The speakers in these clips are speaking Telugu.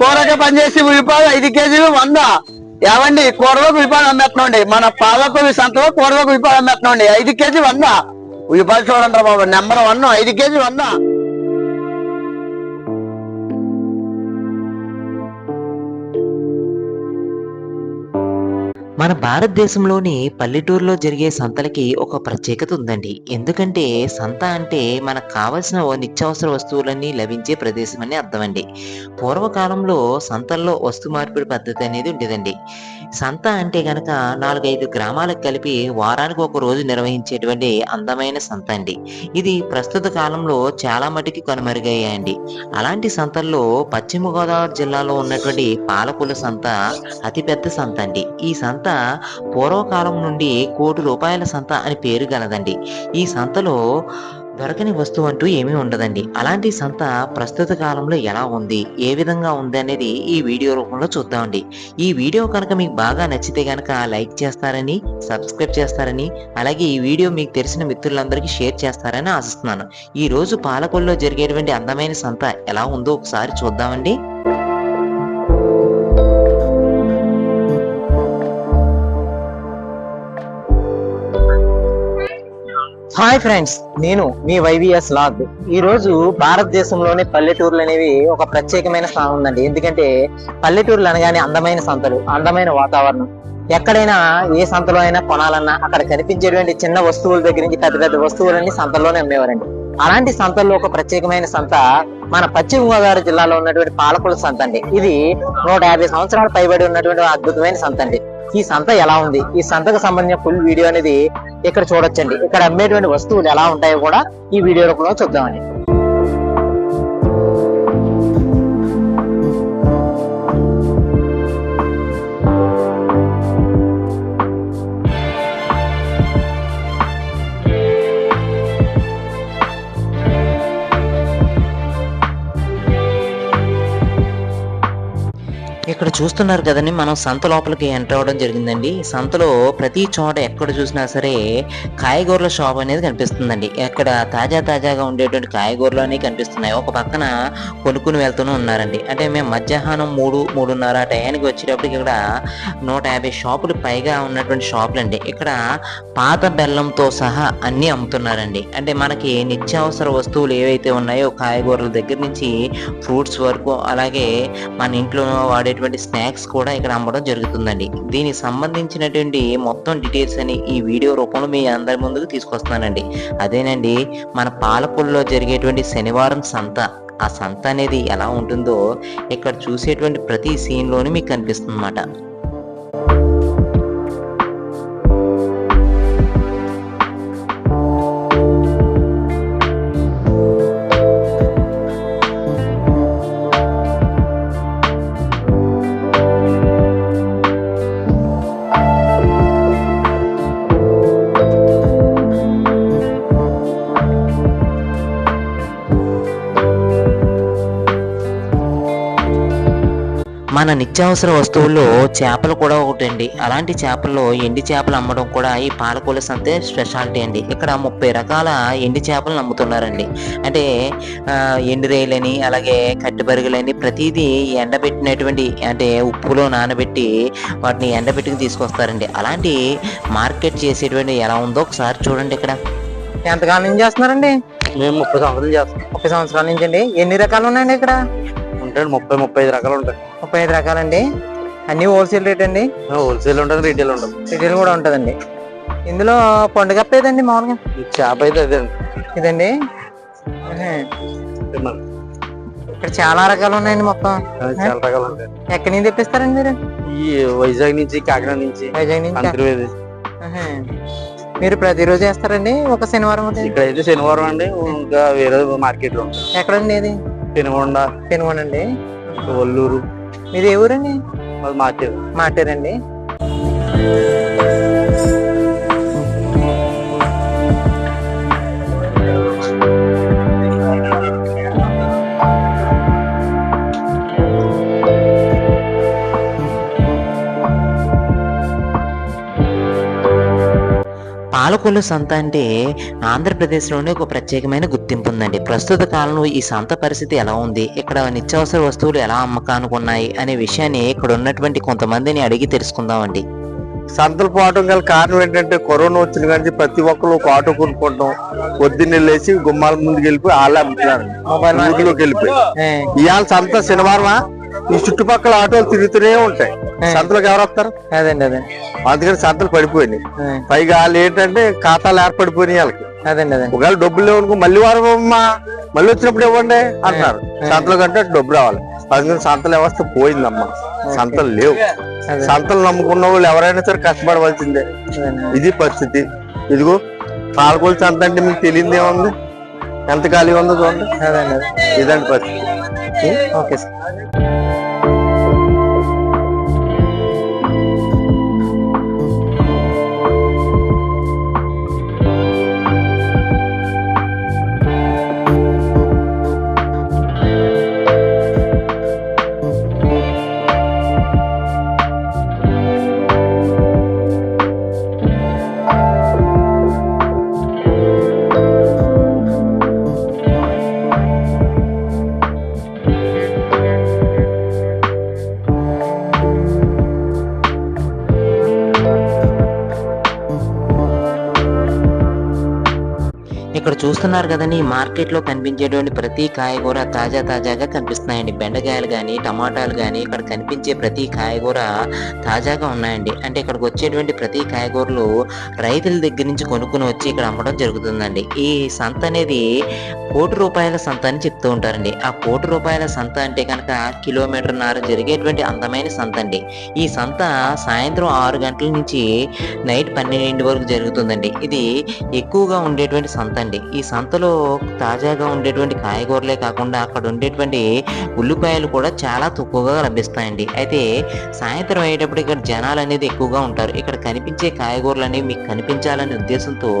కూరగా పనిచేసి ఉల్లిపాయలు ఐదు కేజీలు వంద. ఏమండి కూరలో ఉల్లిపాయలు అమ్మేస్తున్నాండి మన పాలకు సంతలో కూరలో ఉల్లిపాయలు అమ్మేస్తున్నాండి ఐదు కేజీ వంద. ఉల్లిపాయలు చూడండి బాబు నెంబర్ వన్. ఐదు కేజీ వంద. మన భారతదేశంలోని పల్లెటూరులో జరిగే సంతలకి ఒక ప్రత్యేకత ఉందండి. ఎందుకంటే సంత అంటే మనకు కావలసిన నిత్యావసర వస్తువులన్నీ లభించే ప్రదేశం అని అర్థమండి. పూర్వకాలంలో సంతల్లో వస్తు మార్పిడి పద్ధతి అనేది ఉండేదండి. సంత అంటే గనక నాలుగైదు గ్రామాలకు కలిపి వారానికి ఒక రోజు నిర్వహించేటువంటి అందమైన సంత అండి. ఇది ప్రస్తుత కాలంలో చాలా మటుకి కనుమరుగయ్యాయండి. అలాంటి సంతల్లో పశ్చిమ గోదావరి జిల్లాలో ఉన్నటువంటి పాలకుల సంత అతిపెద్ద సంత అండి. ఈ సంత పూర్వకాలం నుండి కోటి రూపాయల సంత అని పేరు గలదండి. ఈ సంతలో దొరకని వస్తువు అంటూ ఏమీ ఉండదండి. అలాంటి సంత ప్రస్తుత కాలంలో ఎలా ఉంది? ఏ విధంగా ఉంది అనేది ఈ వీడియో రూపంలో చూద్దామండి. ఈ వీడియో కనుక మీకు బాగా నచ్చితే కనుక లైక్ చేస్తారని సబ్స్క్రైబ్ చేస్తారని అలాగే ఈ వీడియో మీకు తెలిసిన మిత్రులందరికీ షేర్ చేస్తారని ఆశిస్తున్నాను. ఈ రోజు పాలకొల్లో జరిగేటువంటి అందమైన సంత ఎలా ఉందో ఒకసారి చూద్దామండి. హాయ్ ఫ్రెండ్స్ నేను మీ వైవిఎస్ లాగ్ ఈ రోజు భారతదేశంలోని పల్లెటూర్లు అనేవి ఒక ప్రత్యేకమైన స్థానం ఉందండి. ఎందుకంటే పల్లెటూర్లు అనగానే అందమైన సంతలు అందమైన వాతావరణం. ఎక్కడైనా ఏ సంతలో అయినా కొనాలన్నా అక్కడ కనిపించేటువంటి చిన్న వస్తువుల దగ్గర నుంచి పెద్ద పెద్ద వస్తువులన్నీ సంతల్లోనే అమ్మేవారండి అలాంటి సంతల్లో ఒక ప్రత్యేకమైన సంత మన పశ్చిమ గోదావరి జిల్లాలో ఉన్నటువంటి పాలకుల సంత అండి. ఇది నూట యాభై సంవత్సరాలు పైబడి ఉన్నటువంటి అద్భుతమైన సంత అండి. ఈ సంత ఎలా ఉంది? ఈ సంతకు సంబంధించిన ఫుల్ వీడియో అనేది ఇక్కడ చూడొచ్చండి. ఇక్కడ అమ్మేటువంటి వస్తువులు ఎలా ఉంటాయో కూడా ఈ వీడియో రూపంలో చూద్దామండి. ఇక్కడ చూస్తున్నారు కదండి మనం సంత లోపలికి ఎంటర్ అవ్వడం జరిగిందండి. సంతలో ప్రతి చోట ఎక్కడ చూసినా సరే కాయగూరల షాప్ అనేది కనిపిస్తుందండి. ఇక్కడ తాజా తాజాగా ఉండేటువంటి కాయగూరలు అనేవి కనిపిస్తున్నాయి. ఒక పక్కన కొనుక్కుని వెళ్తూనే ఉన్నారండి. అంటే మేము మధ్యాహ్నం మూడు మూడున్నర టయానికి వచ్చేటప్పటికి ఇక్కడ నూట యాభై షాపులు పైగా ఉన్నటువంటి షాపులు అండి. ఇక్కడ పాత బెల్లంతో సహా అన్నీ అమ్ముతున్నారండి. అంటే మనకి నిత్యావసర వస్తువులు ఏవైతే ఉన్నాయో కాయగూరల దగ్గర నుంచి ఫ్రూట్స్ వరకు అలాగే మన ఇంట్లో వాడేటువంటి స్నాక్స్ కూడా ఇక్కడ అమ్మడం జరుగుతుందండి. దీనికి సంబంధించినటువంటి మొత్తం డీటెయిల్స్ అని ఈ వీడియో రూపంలో మీ అందరి ముందుకు తీసుకొస్తానండి అదేనండి మన పాలకొల్లో జరిగేటువంటి శనివారం సంత ఆ సంత అనేది ఎలా ఉంటుందో ఇక్కడ చూసేటువంటి ప్రతి సీన్లోనూ మీకు కనిపిస్తుంది అన్నమాట నిత్యావసర వస్తువుల్లో చేపలు కూడా ఒకటండి. అలాంటి చేపల్లో ఎండి చేపలు అమ్మడం కూడా ఈ పాలకూల సంతే స్పెషాలిటీ అండి. ఇక్కడ ముప్పై రకాల ఎండి చేపలను అమ్ముతున్నారండి. అంటే ఆ, ఎండు రొయ్యలని అలాగే కట్టుబరుగులని ప్రతిదీ ఎండబెట్టినటువంటి అంటే ఉప్పులో నానబెట్టి వాటిని ఎండబెట్టుకు తీసుకొస్తారండి. అలాంటి మార్కెట్ చేసేటువంటి ఎలా ఉందో ఒకసారి చూడండి ఇక్కడ. ఎంతకాలం నుంచి చేస్తున్నారండి? మేము ముప్పై సంవత్సరాలు చేస్తాం ముప్పై సంవత్సరాల నుంచి అండి ఎన్ని రకాలు ఉన్నాయండి ఇక్కడ? ఉంటాయి ముప్పై ముప్పై ఐదు రకాలు ఉంటాయి. ముప్పై ఐదు రకాలండి. అన్ని హోల్సేల్ రేట్ అండి. హోల్సేల్ ఉంటుంది రీటైల్ ఉంటుంది. రిటైల్ కూడా ఉంటుందండి. ఇందులో పండుగ ఏదండి మామూలుగా? చేప అయితే అదే ఇదండి. ఇక్కడ చాలా రకాలు ఉన్నాయండి మొత్తం. చాలా రకాలు ఉంటాయి. ఎక్కడి నుంచి తెప్పిస్తారండి మీరు? ఈ వైజాగ్ నుంచి కాకినాడ నుంచి వైజాగ్ నుంచి. మీరు ప్రతిరోజు వేస్తారండి ఒక శనివారం ఒకటి? ఇక్కడైతే శనివారం అండి ఇంకా వేరే మార్కెట్లో ఉంటాయి. ఎక్కడండి ఇది? పెనుగొండ పెనుగొండండి ఒల్లూరు మీది ఏ ఊరండి? మార్కెట్ మాటారండి పాలకొల్లు సంత అంటే ఆంధ్రప్రదేశ్లోనే ఒక ప్రత్యేకమైన గుర్తింపు ఉందండి ప్రస్తుత కాలంలో ఈ సంత పరిస్థితి ఎలా ఉంది? ఇక్కడ నిత్యావసర వస్తువులు ఎలా అమ్మకానికి ఉన్నాయి అనే విషయాన్ని ఇక్కడ ఉన్నటువంటి కొంతమందిని అడిగి తెలుసుకుందామండి. సంతలు పోవటం గల కారణం ఏంటంటే కరోనా వచ్చిన కానీ ప్రతి ఒక్కరు ఒక ఆటో కొనుక్కుంటాం. పొద్దున్నే లేచి గుమ్మాల ముందుకు వెళ్ళిపోయి వాళ్ళే అమ్ముతున్నారు ఊర్లోకి వెళ్ళిపోయి. ఇవాళ సంత శనివారమా? ఈ చుట్టుపక్కల ఆటోలు తిరుగుతూనే ఉంటాయి. సంతలోకి ఎవరు వస్తారు? అదండి అదే అందుకని సంతలు పడిపోయినాయి. పైగా వాళ్ళు ఏంటంటే ఖాతాలు ఏర్పడిపోయినాయి వాళ్ళకి. అదండి అదే ఒకవేళ డబ్బులు లేవనుకో మళ్ళీ వారం మళ్ళీ వచ్చినప్పుడు ఇవ్వండి అంటున్నారు. సంతలో కంటే డబ్బు రావాలి. అందుకని సంతల వ్యవస్థ పోయిందమ్మా. సంతలు లేవు. సంతలు నమ్ముకున్న వాళ్ళు ఎవరైనా సరే కష్టపడవలసిందే. ఇది పరిస్థితి. ఇదిగో పాలకొల సంత అంటే మీకు తెలియదు ఏముంది ఎంత ఖాళీగా ఉందో చూడండి. ఇదండి పరిస్థితి. Okay sir. చూస్తున్నారు కదండి ఈ మార్కెట్లో కనిపించేటువంటి ప్రతి కాయగూర తాజా తాజాగా కనిపిస్తున్నాయండి. బెండకాయలు కానీ టమాటాలు కానీ ఇక్కడ కనిపించే ప్రతి కాయగూర తాజాగా ఉన్నాయండి. అంటే ఇక్కడికి వచ్చేటువంటి ప్రతి కాయగూరలు రైతుల దగ్గర నుంచి కొనుక్కుని వచ్చి ఇక్కడ అమ్మడం జరుగుతుందండి. ఈ సంత అనేది కోటి రూపాయల సంత అని చెప్తూ ఉంటారండి. ఆ కోటి రూపాయల సంత అంటే కనుక కిలోమీటర్ నార జరిగేటువంటి అందమైన సంత అండి. ఈ సంత సాయంత్రం ఆరు గంటల నుంచి నైట్ పన్నెండు వరకు జరుగుతుందండి. ఇది ఎక్కువగా ఉండేటువంటి సంత అండి. ఈ సంతలో తాజాగా ఉండేటువంటి కాయగూరలే కాకుండా అక్కడ ఉండేటువంటి ఉల్లిపాయలు కూడా చాలా తక్కువగా లభిస్తాయండి. అయితే సాయంత్రం అయ్యేటప్పుడు ఇక్కడ జనాలు అనేది ఎక్కువగా ఉంటారు. ఇక్కడ కనిపించే కాయగూరలు అనేవి మీకు కనిపించాలనే ఉద్దేశంతో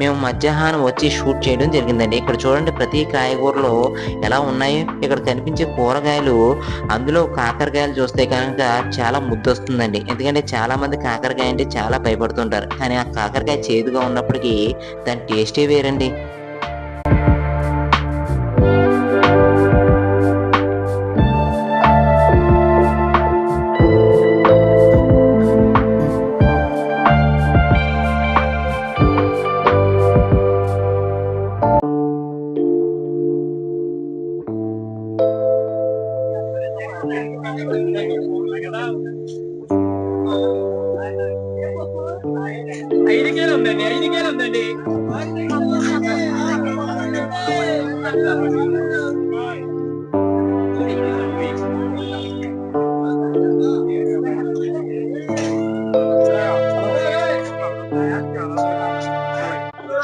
మేము మధ్యాహ్నం వచ్చి షూట్ చేయడం జరిగిందండి. ఇక్కడ చూడండి ప్రతి కాయగూరలో ఎలా ఉన్నాయి? ఇక్కడ కనిపించే కూరగాయలు అందులో కాకరకాయలు చూస్తే కనుక చాలా ముద్దు వస్తుందండి. ఎందుకంటే చాలా మంది కాకరకాయ అంటే చాలా భయపడుతుంటారు. కానీ ఆ కాకరకాయ చేదుగా ఉన్నప్పటికీ దాని టేస్టే వేరండి. Thank you.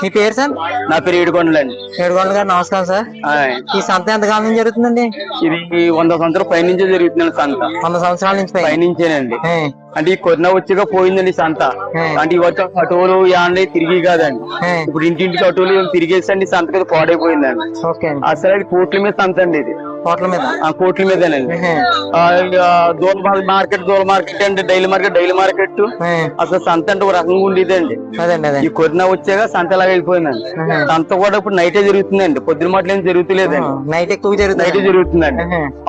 మీ పేరు సార్? నా పేరు ఏడుకొండలండి ఏడుగొండ గారు నమస్కారం సార్. ఈ సంత ఎంత కాలం నుంచి జరుగుతుందండి? ఇది వంద సంవత్సరం పైనుంచే జరుగుతుంది సంత. వంద సంవత్సరాల నుంచి పై. పైనుంచేనండి ఏ, అంటే ఈ కొన్న వచ్చాక పోయిందండి సంత. అంటే ఈ వచ్చి అటోలు యాండి తిరిగి కాదండి. ఇప్పుడు ఇంటింటికి అటోలు తిరిగేసండి సంత కదా పాడైపోయిందండి. అసలు అది కోట్ల మీద సంత అండి ఇది. హోటల్ మీద? కోట్ల మీదేనండి. దూల మార్కెట్ దూల మార్కెట్ అంటే డైలీ మార్కెట్ డైలీ మార్కెట్ అసలు సంత అంటే ఒక రకంగా ఉండేదండి. ఈ కొరిన వచ్చాక సంత లాగా ఆహా. సంత కూడా ఇప్పుడు నైటే జరుగుతుందండి. పొద్దున మాటలు ఏం జరుగుతలేదండి. నైట్ ఎక్కువ నైట్ జరుగుతుంది జరుగుతుందండి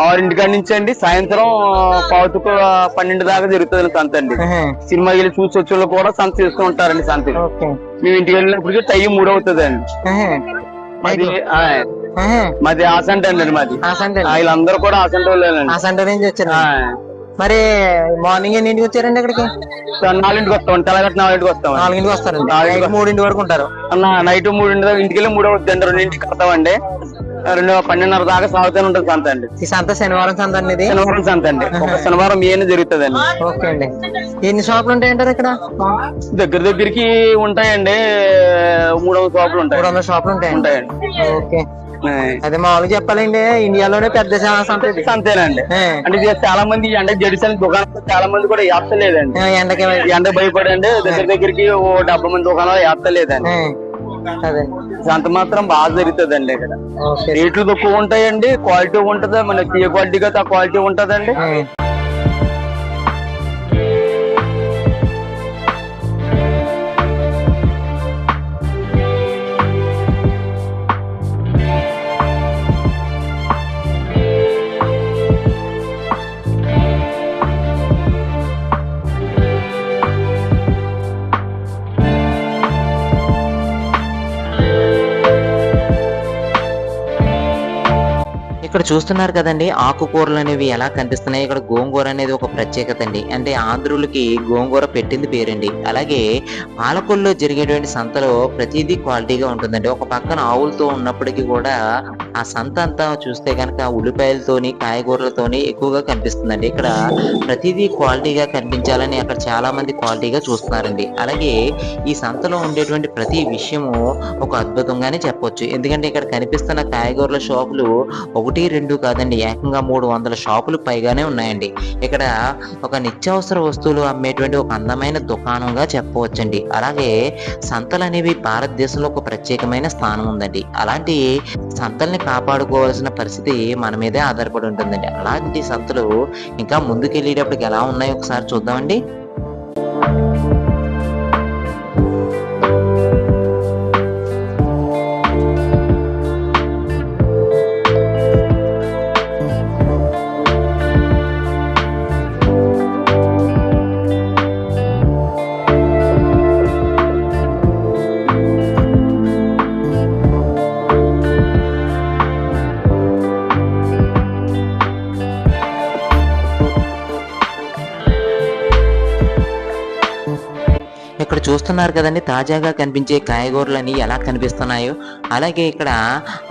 ఆరింటి కాడి నుంచి అండి సాయంత్రం పావుతుకు పన్నెండు దాకా జరుగుతుంది సంత అండి. సినిమా వెళ్ళి చూసి వచ్చే కూడా సంత చేస్తూ ఉంటారండి సంత మేము ఇంటికి వెళ్ళినప్పటికీ టైం మూడు అవుతుంది అండి మాది ఆసంట అండి మాది. వీళ్ళందరూ కూడా ఆసంట వాళ్ళేనండి. ఆ సండే నుంచి వచ్చారు మరి మార్నింగ్ ఎన్నింటికి వచ్చారండి ఇక్కడికి నాలుగింటికి వస్తాం తెల్లగట్ట నాలుగింటికి వస్తాం నాలుగింటికి నైట్ మూడింటి వరకు ఉంటారు. అన్న నైట్ మూడింటి ఇంటికి వెళ్ళి మూడు అవుతుంది రెండింటికి వస్తామండి రెండు పన్నెండున్నర దాకా సాగుతూనే ఉంటుంది సంత అండి. ఈ సంత శనివారం సంత అండి శనివారం సంత అండి. ఒక శనివారం ఏమైనా జరుగుతుంది అండి ఓకే అండి. ఎన్ని షాపులు ఉంటాయంటారు ఇక్కడ? దగ్గర దగ్గరికి ఉంటాయండి. మూడు వందల షాపులు ఉంటాయి మూడు వందల షాపులు ఉంటాయండి. ఉంటాయండి. ఓకే. అదే మామూలుగా చెప్పాలండి ఇండియాలోనే పెద్ద శా- సంత ఇది అంతేనండి. ఏ, అంటే చాలా మంది ఎండ జడిసిన దుకాణాలు చాలా మంది కూడా ఏత్తలేదండి ఏ, ఎండకి ఎండ భయపడండి దగ్గర దగ్గరికి ఓ డెబ్బై మంది దుకాణాలు అదే. సంత మాత్రం బాగా జరుగుతుందండి ఇక్కడ. ఓకే. రేట్లు తక్కువ ఉంటాయండి క్వాలిటీ ఉంటది మనకి ఏ క్వాలిటీ కదా క్వాలిటీ ఉంటదండి. ఇక్కడ చూస్తున్నారు కదండి ఆకుకూరలు అనేవి ఎలా కనిపిస్తున్నాయి? ఇక్కడ గోంగూర అనేది ఒక ప్రత్యేకత అండి అంటే ఆంధ్రులకి గోంగూర పెట్టింది పేరండి. అలాగే పాలకొల్లో జరిగేటువంటి సంతలో ప్రతిదీ క్వాలిటీగా ఉంటుందండి. ఒక పక్కన ఆవులతో ఉన్నప్పటికీ కూడా ఆ సంత అంతా చూస్తే కనుక ఉల్లిపాయలతోని కాయగూరలతోని ఎక్కువగా కనిపిస్తుందండి. ఇక్కడ ప్రతిదీ క్వాలిటీగా కనిపించాలని అక్కడ చాలా మంది క్వాలిటీగా చూస్తున్నారండి. అలాగే ఈ సంతలో ఉండేటువంటి ప్రతి విషయము ఒక అద్భుతంగానే చెప్పొచ్చు. ఎందుకంటే ఇక్కడ కనిపిస్తున్న కాయగూరల షాపులు ఒకటి రెండు కాదండి. ఏకంగా మూడు వందల షాపులు పైగానే ఉన్నాయండి. ఇక్కడ ఒక నిత్యావసర వస్తువులు అమ్మేటువంటి ఒక అందమైన దుకాణంగా చెప్పవచ్చండి. అలాగే సంతలు అనేవి భారతదేశంలో ఒక ప్రత్యేకమైన స్థానం ఉందండి. అలాంటి సంతల్ని కాపాడుకోవాల్సిన పరిస్థితి మన మీదే ఆధారపడి ఉంటుందండి. అలాంటి సంతలు ఇంకా ముందుకెళ్ళేటప్పటికి ఎలా ఉన్నాయో ఒకసారి చూద్దామండి. ఇక్కడ చూస్తున్నారు కదండి తాజాగా కనిపించే కాయగూరలని ఎలా కనిపిస్తున్నాయో. అలాగే ఇక్కడ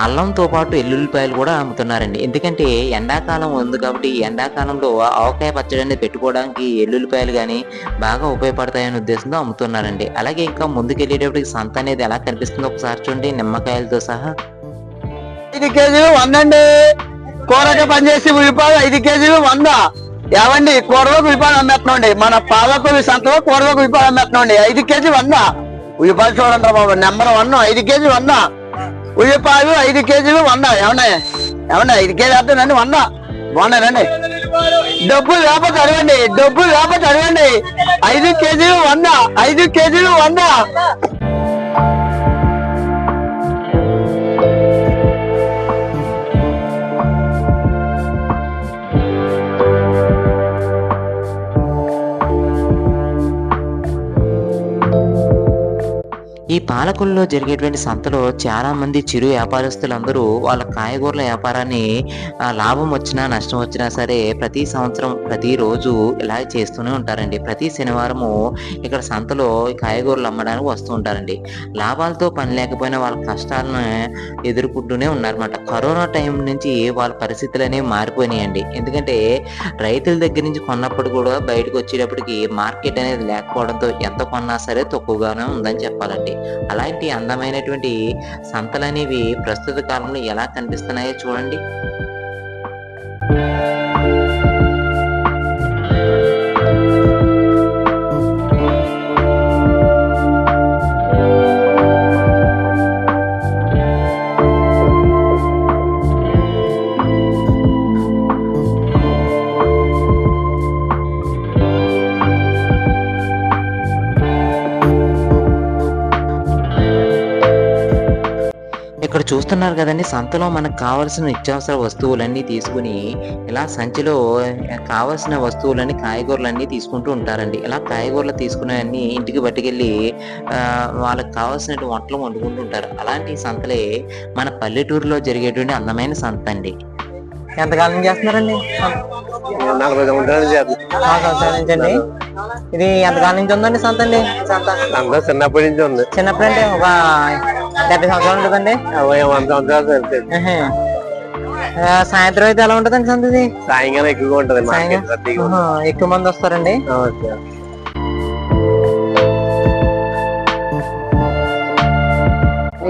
అల్లంతో పాటు ఎల్లుల్లిపాయలు కూడా అమ్ముతున్నారండి. ఎందుకంటే ఎండాకాలం ఉంది కాబట్టి ఎండాకాలంలో ఆవకాయ పచ్చడి అనేది పెట్టుకోవడానికి ఎల్లుల్లిపాయలు కానీ బాగా ఉపయోగపడతాయనే ఉద్దేశంతో అమ్ముతున్నారండి. అలాగే ఇంకా ముందుకెళ్ళేటప్పటికి సంత అనేది ఎలా కనిపిస్తుందో ఒకసారి చూడండి నిమ్మకాయలతో సహా. ఐదు కేజీలు వంద కూరగా పనిచేసి ఉల్లిపాయలు ఐదు కేజీలు వంద. ఏమండి కూరలోకి ఉల్లిపాయలు అమ్మేస్తున్నాండి మన పాలకు సంతలో కూరలోకి ఉల్లిపాయలు అమ్మేస్తున్నాండి ఐదు కేజీ వంద ఉల్లిపాయలు చూడండి బాబు నెంబర్ వన్ ఐదు కేజీ వంద ఉల్లిపాయలు ఐదు కేజీలు వంద ఏమన్నా ఏమన్నా ఐదు కేజీ వేస్తానండి వంద బాగున్నారండి డబ్బులు లేకపోతే అడగండి డబ్బులు లేకపోతే అడగండి. ఐదు కేజీలు వంద ఐదు కేజీలు వంద ఈ పాలకుల్లో జరిగేటువంటి సంతలో చాలా మంది చిరు వ్యాపారస్తులందరూ వాళ్ళ కాయగూరల వ్యాపారాన్ని లాభం వచ్చినా నష్టం వచ్చినా సరే ప్రతి సంవత్సరం ప్రతిరోజు ఇలా చేస్తూనే ఉంటారండి. ప్రతి శనివారము ఇక్కడ సంతలో ఈ కాయగూరలు అమ్మడానికి వస్తూ ఉంటారండి. లాభాలతో పని లేకపోయినా వాళ్ళ కష్టాలను ఎదుర్కొంటూనే ఉన్నారన్నమాట. కరోనా టైం నుంచి వాళ్ళ పరిస్థితులు అనేవి మారిపోయినాయండి. ఎందుకంటే రైతుల దగ్గర నుంచి కొన్నప్పుడు కూడా బయటకు వచ్చేటప్పటికి మార్కెట్ అనేది లేకపోవడంతో ఎంత కొన్నా సరే తక్కువగానే ఉందని చెప్పాలండి. అలాంటి అందమైనటువంటి సంతలు అనేవి ప్రస్తుత కాలంలో ఎలా కనిపిస్తున్నాయో చూడండి. చూస్తున్నారు కదండి. సంతలో మనకు కావాల్సిన నిత్యావసర వస్తువులన్నీ తీసుకుని ఇలా సంచిలో కావాల్సిన వస్తువులన్నీ కాయగూరలన్నీ తీసుకుంటూ ఉంటారండి. ఇలా కాయగూరలు తీసుకునే అన్ని ఇంటికి పట్టుకెళ్ళి ఆ, వాళ్ళకి కావాల్సిన వంటలు వండుకుంటూ ఉంటారు. అలాంటి సంతలే మన పల్లెటూరులో జరిగేటువంటి అందమైన సంత అండి ఎంతకాలం చేస్తున్నారండి? అండి ఇది ఎంతకాలం నుంచి ఉందండి సంత అండి సంత చిన్నప్పటి నుంచి ఉంది. చిన్నప్పుడు అంటే ఒక డెబ్బై సంవత్సరాలు ఉంటుందండి? వంద సంవత్సరాలు సాయంత్రం అయితే ఎలా ఉంటుందండి సంత ఇది సాయంకాలం ఎక్కువగా ఉంటది ఎక్కువ మంది వస్తారండి? ఓకే.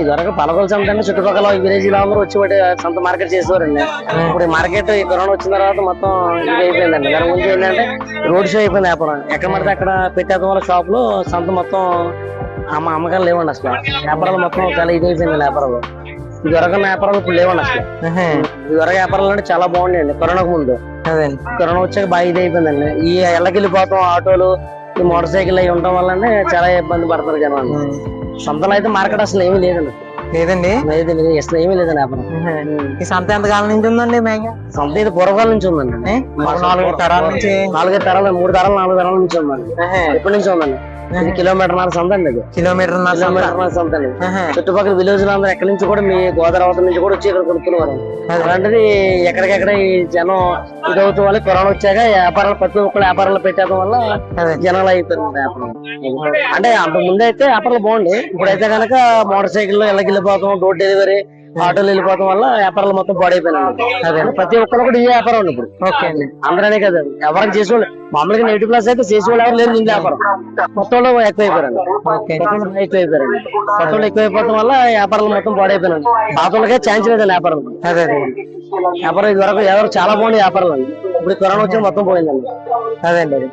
ఇదివరకు పలకొల సంత అంటే చుట్టుపక్కల విలేజ్లో అందరూ వచ్చి ఒకటి సంత మార్కెట్ చేసేవారండి. ఇప్పుడు ఈ మార్కెట్ ఈ కరోనా వచ్చిన తర్వాత మొత్తం ఇది అయిపోయిందండి. దాని ముందు ఏంటంటే రోడ్ షో అయిపోయింది వ్యాపారం. ఎక్కడ పడితే అక్కడ పెట్టేద్దాం వల్ల షాప్లో సంత మొత్తం అమ్మ అమ్మకాలు లేవండి అసలు. వ్యాపారాలు మొత్తం చాలా ఇది అయిపోయింది వ్యాపారాలు. ఇదివరకు వ్యాపారాలు ఇప్పుడు లేవండి అసలు. ఇదివరకు వ్యాపారాలు అంటే చాలా బాగుండేయండి. కరోనాకు ముందు. కరోనా వచ్చాక బాగా ఇది అయిపోయిందండి. ఈ ఎల్లకెళ్ళిపోతాం ఆటోలు ఈ మోటార్ సైకిల్ అవి ఉండటం వల్లనే చాలా ఇబ్బంది పడతారు జనాలు. సొంతలో అయితే మార్కెట్ అసలు ఏమీ లేదండి. లేదండి. లేదు లేదు ఏమీ లేదండి వ్యాపారం ఈ సంత ఎంత కాలం నుంచి ఉందండి మేఘ సొంత ఇది పూర్వకాలం నుంచి ఉందండి. నాలుగు తరాల నుంచి? నాలుగైదు తరాలు మూడు తరాలు నాలుగు తరాల నుంచి ఉందండి. ఎప్పటి నుంచి ఉందండి. ఇది కిలోమీటర్ నాలుగు సంత అండి కిలోమీటర్ కిలోమీటర్ నాలుగు సంత అండి. చుట్టుపక్కల విలేజ్లో అందరూ ఎక్కడి నుంచి కూడా మీ గోదావరి నుంచి కూడా వచ్చి ఇక్కడ కొనుక్కునేవారు. అలాంటిది ఎక్కడికెక్కడ ఈ జనం ఇది అవుతుంది వల్ల కరోనా వచ్చాక వ్యాపారాలు ప్రతి ఒక్కరు వ్యాపారాలు పెట్టడం వల్ల జనాలు అయిపోయింది వ్యాపారం. అంటే అంత ముందు అయితే వ్యాపారాలు బాగుంది ఇప్పుడైతే కనుక మోటార్ సైకిల్ ఇళ్ళకి వెళ్ళిపోతాం డోర్ డెలివరీ ఆటోలు వెళ్ళిపోవడం వల్ల వ్యాపారాలు మొత్తం పాడైపోయినాయి. అదే ప్రతి ఒక్కరు కూడా ఈ వ్యాపారం ఉంది ఇప్పుడు. ఓకే అండి. అందరనే కదా. ఎవరైనా చేసేవాళ్ళు మామూలుగా నెగిటివ్ ప్లస్ అయితే చేసేవాళ్ళు ఎవరు లేదు నింది వ్యాపారం. కొత్త వాళ్ళు వాళ్ళు ఎక్కువైపోయారండి. కొత్త వాళ్ళు ఎక్కువైపోవడం వల్ల వ్యాపారాలు మొత్తం పాడైపోయినాయి. పాత వాళ్ళకే ఛాన్స్ లేదండి వ్యాపారం. అదే అదే. వ్యాపారం ఇది వరకు ఎవరు చాలా బాగుంది వ్యాపారాలు అండి. ఇప్పుడు కరోనా వచ్చి మొత్తం పోయిందండి. అదే అండి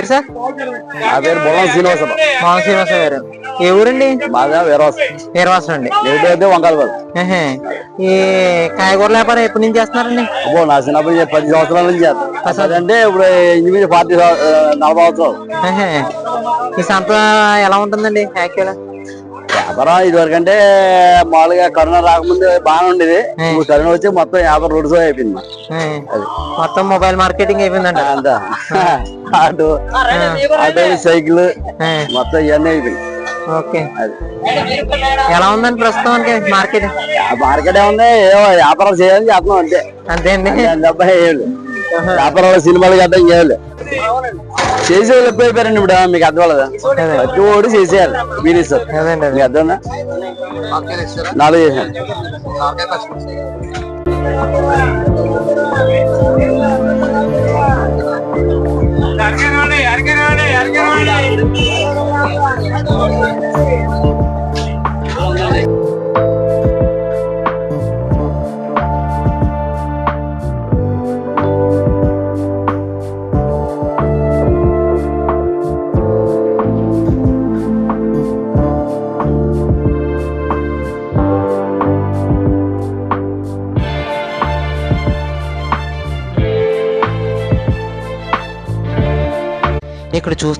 పేరు సార్ నా పేరు బొలం శ్రీనివాసరావు మోహన్ శ్రీనివాస గారు. ఏ ఊరండి? మాదా వీరవాస వీరవాసం అండి లేదు అయితే. ఈ కాయగూరల వ్యాపారం ఎప్పటి నుంచి చేస్తున్నారండి? అబ్బో నా చిన్నప్పుడు పది సంవత్సరాల నుంచి చేస్తాను అదంటే ఇప్పుడు ఇంచుమించు పార్టీ నలభై సంవత్సరాలు. ఈ సంత ఎలా ఉంటుందండి యాక్చువల్ వ్యాపారం ఇదివరకు అంటే మామూలుగా కరోనా రాకముందు బాగానే ఉండేది. ఇప్పుడు కరోనా వచ్చి మొత్తం వ్యాపారం రోడ్డు షో అయిపోయింది మా. అది. మొత్తం మొబైల్ మార్కెటింగ్ అయిపోయిందండి అంతా. ఆటో ఆటో సైకిల్ మొత్తం ఇవన్నీ అయిపోయింది ఓకే. అది. ఎలా ఉందండి ప్రస్తుతానికి మార్కెట్? మార్కెట్ ఏముంది ఏవో వ్యాపారం చేయాలని చేస్తున్నాం అంతే. అంతే అండి దాని తప్ప ఏం లేదు. వ్యాపారంలో సినిమాలు గడ్డ ఇంకేం లేదు చేసేవాళ్ళు ఎక్కువ అయిపోయారండి ఇప్పుడు మీకు అర్థం కదా ప్రతి ఓడి చేసేయాలి. మీరు అదండి మీకు అర్థం నాలుగు చేశాను అరగనండి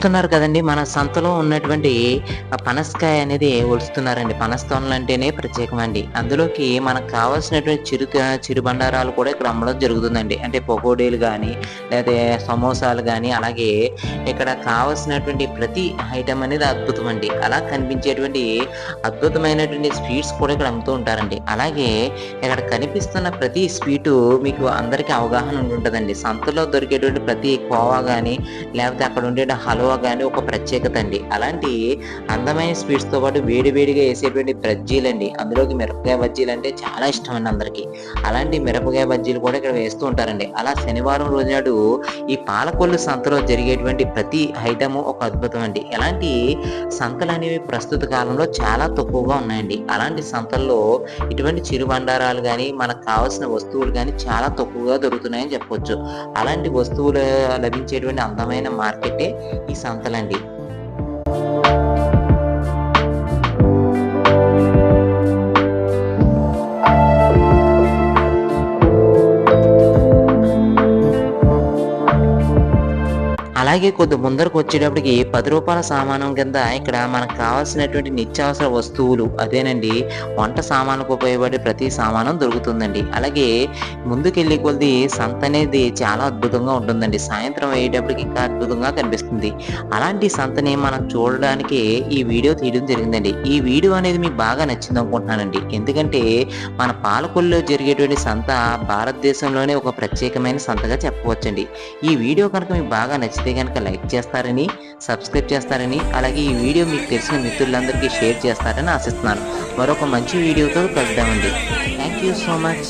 చూస్తున్నారు కదండి. మన సంతలో ఉన్నటువంటి పనసకాయ అనేది ఒలుస్తున్నారండి పనస్తోనలు అంటేనే ప్రత్యేకమండి అందులోకి మనకు కావాల్సినటువంటి చిరు చిరుబండారాలు కూడా ఇక్కడ అమ్మడం జరుగుతుందండి. అంటే పకోడీలు కానీ లేదా సమోసాలు కానీ అలాగే ఇక్కడ కావాల్సినటువంటి ప్రతి ఐటమ్ అనేది అద్భుతం అండి. అలా కనిపించేటువంటి అద్భుతమైనటువంటి స్వీట్స్ కూడా ఇక్కడ అమ్ముతూ ఉంటారండి. అలాగే ఇక్కడ కనిపిస్తున్న ప్రతి స్వీటు మీకు అందరికీ అవగాహన ఉంటుందండి. సంతలో దొరికేటువంటి ప్రతి కోవా కానీ లేకపోతే అక్కడ ఉండే హలో హల్వా కానీ ఒక ప్రత్యేకత అండి. అలాంటి అందమైన స్వీట్స్తో పాటు వేడి వేడిగా వేసేటువంటి బజ్జీలు అండి. అందులోకి మిరపకాయ బజ్జీలు అంటే చాలా ఇష్టం అండి అందరికి. అలాంటి మిరపకాయ బజ్జీలు కూడా ఇక్కడ వేస్తూ ఉంటారండి. అలా శనివారం రోజు నాడు ఈ పాలకొల్లు సంతలో జరిగేటువంటి ప్రతి ఐటమ్ ఒక అద్భుతం అండి. ఎలాంటి సంతలు అనేవి ప్రస్తుత కాలంలో చాలా తక్కువగా ఉన్నాయండి. అలాంటి సంతల్లో ఇటువంటి చిరుబండారాలు కానీ మనకు కావాల్సిన వస్తువులు కానీ చాలా తక్కువగా దొరుకుతున్నాయని చెప్పొచ్చు. అలాంటి వస్తువులు లభించేటువంటి అందమైన మార్కెటే ఈ సంతలండి. అలాగే కొద్ది ముందరకు వచ్చేటప్పటికి పది రూపాయల సామానం కింద ఇక్కడ మనకు కావాల్సినటువంటి నిత్యావసర వస్తువులు అదేనండి వంట సామానుకు ఉపయోగపడే ప్రతి సామానం దొరుకుతుందండి. అలాగే ముందుకెళ్ళి కొద్ది సంత అనేది చాలా అద్భుతంగా ఉంటుందండి. సాయంత్రం అయ్యేటప్పటికి ఇంకా అద్భుతంగా కనిపిస్తుంది. అలాంటి సంతని మనం చూడడానికి ఈ వీడియో తీయడం జరిగిందండి. ఈ వీడియో అనేది మీకు బాగా నచ్చింది అనుకుంటున్నానండి. ఎందుకంటే మన పాలకొల్లో జరిగేటువంటి సంత భారతదేశంలోనే ఒక ప్రత్యేకమైన సంతగా చెప్పవచ్చండి. ఈ వీడియో కనుక మీకు బాగా నచ్చితే కనుక లైక్ చేస్తారని సబ్స్క్రైబ్ చేస్తారని అలాగే ఈ వీడియో మీకు తెలిసిన మిత్రులందరికీ షేర్ చేస్తారని ఆశిస్తున్నాను. మరొక మంచి వీడియోతో కలుద్దామండి. Thank you so much.